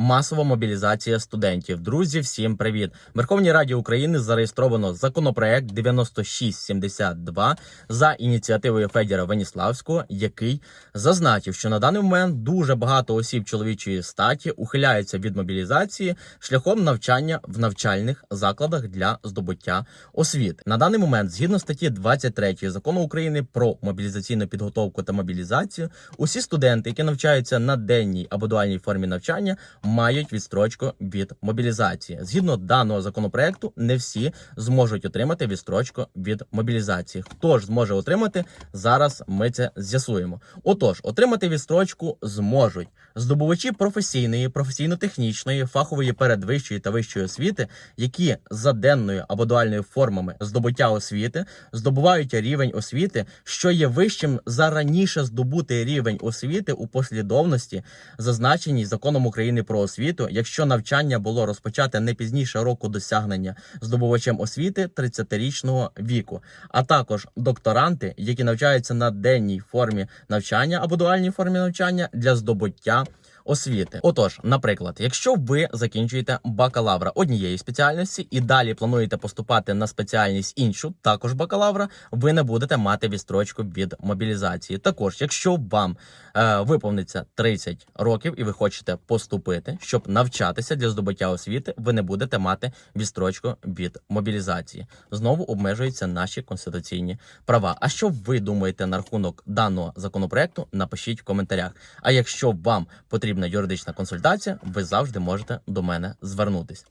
масова мобілізація студентів. Друзі, всім привіт! В Верховній Раді України зареєстровано законопроект 9672 за ініціативою Федіра Веніславського, який зазначив, що на даний момент дуже багато осіб чоловічої статі ухиляються від мобілізації шляхом навчання в навчальних закладах для здобуття освіти. На даний момент, згідно статті 23 закону України про мобілізаційну підготовку та мобілізацію, усі студенти, які навчаються на денній або дуальній формі навчання, мають відстрочку від мобілізації. Згідно даного законопроекту, не всі зможуть отримати відстрочку від мобілізації. Хто ж зможе отримати зараз? Ми це з'ясуємо. Отож, отримати відстрочку зможуть здобувачі професійної, професійно-технічної, фахової передвищої та вищої освіти, які за денною або дуальною формами здобуття освіти здобувають рівень освіти, що є вищим за раніше здобутий рівень освіти у послідовності, зазначеній законом України про освіту, якщо навчання було розпочате не пізніше року досягнення здобувачем освіти 30-річного віку, а також докторанти, які навчаються на денній формі навчання або дуальній формі навчання для здобуття. Освіти, отож, наприклад, якщо ви закінчуєте бакалавра однієї спеціальності і далі плануєте поступати на спеціальність іншу, також бакалавра, ви не будете мати відстрочку від мобілізації. Також, якщо вам е, виповниться 30 років і ви хочете поступити, щоб навчатися для здобуття освіти, ви не будете мати відстрочку від мобілізації. Знову обмежуються наші конституційні права. А що ви думаєте на рахунок даного законопроекту? Напишіть в коментарях. А якщо вам потрібна юридична консультація, ви завжди можете до мене звернутись.